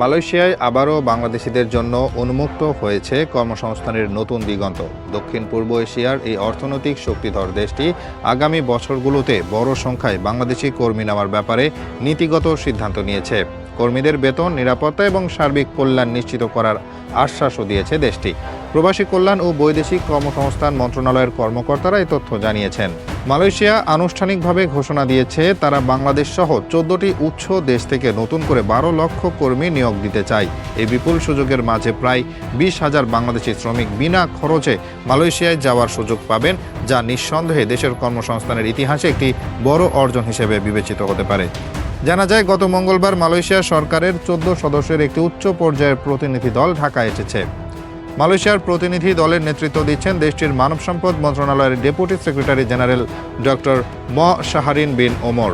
মালয়েশিয়ায় আবারও বাংলাদেশিদের জন্য উন্মুক্ত হয়েছে কর্মসংস্থানের নতুন দিগন্ত। দক্ষিণ পূর্ব এশিয়ার এই অর্থনৈতিক শক্তিধর দেশটি আগামী বছরগুলোতে বড় সংখ্যায় বাংলাদেশি কর্মী নেওয়ার ব্যাপারে নীতিগত সিদ্ধান্ত নিয়েছে। কর্মীদের বেতন, নিরাপত্তা এবং সার্বিক কল্যাণ নিশ্চিত করার আশ্বাসও দিয়েছে দেশটি। প্রবাসী কল্যাণ ও বৈদেশিক কর্মসংস্থান মন্ত্রণালয়ের কর্মকর্তারা এই তথ্য জানিয়েছেন। মালয়েশিয়া আনুষ্ঠানিকভাবে ঘোষণা দিয়েছে, তারা বাংলাদেশ সহ চোদ্দটি উচ্চ দেশ থেকে নতুন করে বারো লক্ষ কর্মী নিয়োগ দিতে চায়। এই বিপুল সুযোগের মাঝে প্রায় বিশ হাজার বাংলাদেশি শ্রমিক বিনা খরচে মালয়েশিয়ায় যাওয়ার সুযোগ পাবেন, যা নিঃসন্দেহে দেশের কর্মসংস্থানের ইতিহাসে একটি বড় অর্জন হিসেবে বিবেচিত হতে পারে। জানা যায়, গত মঙ্গলবার মালয়েশিয়া সরকারের চোদ্দ সদস্যের একটি উচ্চ পর্যায়ের প্রতিনিধি দল ঢাকায় এসেছে। মালয়েশিয়ার প্রতিনিধি দলের নেতৃত্ব দিচ্ছেন দেশটির মানব সম্পদ মন্ত্রণালয়ের ডেপুটি সেক্রেটারি জেনারেল ডক্টর ম শাহারিন বিন ওমর।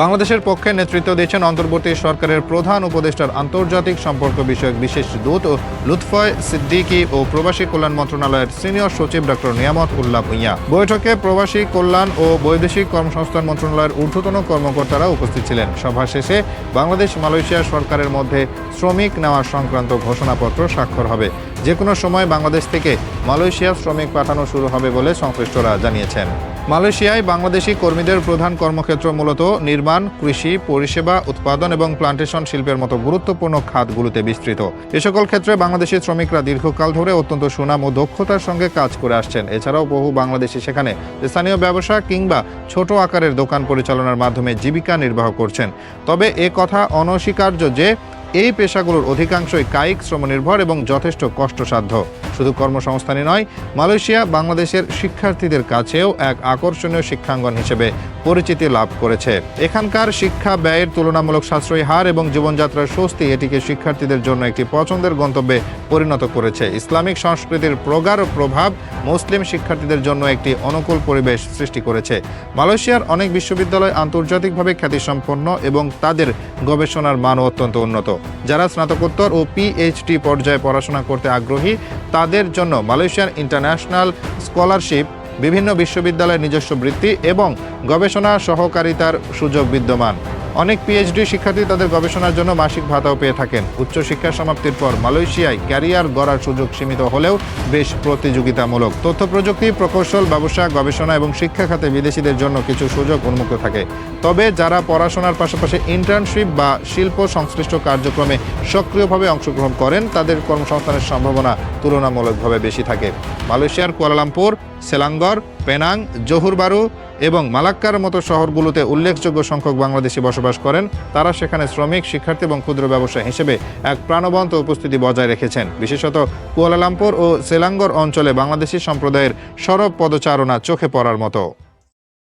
বাংলাদেশের পক্ষে নেতৃত্ব দিচ্ছেন অন্তর্বর্তী সরকারের প্রধান উপদেষ্টার আন্তর্জাতিক সম্পর্ক বিষয়ক বিশেষ দূত ও লুৎফয় সিদ্দিকী ও প্রবাসী কল্যাণ মন্ত্রণালয়ের সিনিয়র সচিব ডক্টর নিয়ামত উল্লাহ ভুইয়া। বৈঠকে প্রবাসী কল্যাণ ও বৈদেশিক কর্মসংস্থান মন্ত্রণালয়ের ঊর্ধ্বতন কর্মকর্তারা উপস্থিত ছিলেন। সভা শেষে বাংলাদেশ মালয়েশিয়া সরকারের মধ্যে শ্রমিক নেওয়া সংক্রান্ত ঘোষণাপত্র স্বাক্ষর হবে। যে কোনো সময় বাংলাদেশ থেকে মালয়েশিয়া শ্রমিক পাঠানো শুরু হবে বলে সংশ্লিষ্টরা জানিয়েছেন। মালয়েশিয়ায় বাংলাদেশি কর্মীদের প্রধান কর্মক্ষেত্র মূলত নির্মাণ, কৃষি, পরিষেবা, উৎপাদন এবং প্লান্টেশন শিল্পের মতো গুরুত্বপূর্ণ খাতগুলোতে বিস্তৃত। এ সকল ক্ষেত্রে বাংলাদেশি শ্রমিকরা দীর্ঘকাল ধরে অত্যন্ত সুনাম ও দক্ষতার সঙ্গে কাজ করে আসছেন। এছাড়াও বহু বাংলাদেশি সেখানে স্থানীয় ব্যবসা কিংবা ছোট আকারের দোকান পরিচালনার মাধ্যমে জীবিকা নির্বাহ করছেন। তবে এ কথা অনস্বীকার্য যে এই পেশাগুলোর অধিকাংশই কায়িক শ্রমনির্ভর এবং যথেষ্ট কষ্টসাধ্য। শুধু কর্মসংস্থানই নয়, মালয়েশিয়া বাংলাদেশের শিক্ষার্থীদের কাছেও এক আকর্ষণীয় শিক্ষাঙ্গন হিসেবে পরিচিতি লাভ করেছে। এখানকার শিক্ষা ব্যয়ের তুলনামূলক সাশ্রয়ী হার এবং জীবনযাত্রার স্বস্তি এটিকে শিক্ষার্থীদের জন্য একটি পছন্দের গন্তব্যে পরিণত করেছে। ইসলামিক সংস্কৃতির প্রগাঢ় প্রভাব মুসলিম শিক্ষার্থীদের জন্য একটি অনুকূল পরিবেশ সৃষ্টি করেছে। মালয়েশিয়ার অনেক বিশ্ববিদ্যালয় আন্তর্জাতিকভাবে খ্যাতিসম্পন্ন এবং তাদের গবেষণার মানও অত্যন্ত উন্নত। যারা স্নাতকোত্তর ও পিএইচডি পর্যায়ে পড়াশোনা করতে আগ্রহী, তাদের জন্য মালয়েশিয়ার ইন্টারন্যাশনাল স্কলারশিপ বিভিন্ন বিশ্ববিদ্যালয়ের নিজস্ব বৃত্তি এবং গবেষণা সহকারিতার সুযোগ বিদ্যমান। অনেক পিএইচডি শিক্ষার্থী তাদের গবেষণার জন্য মাসিক ভাতাও পেয়ে থাকেন। উচ্চশিক্ষা সমাপ্তির পর মালয়েশিয়ায় ক্যারিয়ার গড়ার সুযোগ সীমিত হলেও বেশ প্রতিযোগিতামূলক। তথ্য প্রযুক্তি, প্রকৌশল, ব্যবসা, গবেষণা এবং শিক্ষা খাতে বিদেশিদের জন্য কিছু সুযোগ উন্মুক্ত থাকে। তবে যারা পড়াশোনার পাশাপাশি ইন্টার্নশিপ বা শিল্প সংশ্লিষ্ট কার্যক্রমে সক্রিয়ভাবে অংশগ্রহণ করেন, তাদের কর্মসংস্থানের সম্ভাবনা তুলনামূলকভাবে বেশি থাকে। মালয়েশিয়ার কুয়ালালামপুর, সেলাঙ্গর পেনাং জহুরবারু এবং মালাক্কার মতো শহরগুলোতে উল্লেখযোগ্য সংখ্যক বাংলাদেশি বসবাস করেন। তারা সেখানে শ্রমিক, শিক্ষার্থী এবং ক্ষুদ্র ব্যবসা হিসেবে এক প্রাণবন্ত উপস্থিতি বজায় রেখেছেন। বিশেষত কুয়ালালামপুর ও সেলাঙ্গর অঞ্চলে বাংলাদেশি সম্প্রদায়ের সরব পদচারণা চোখে পড়ার মতো।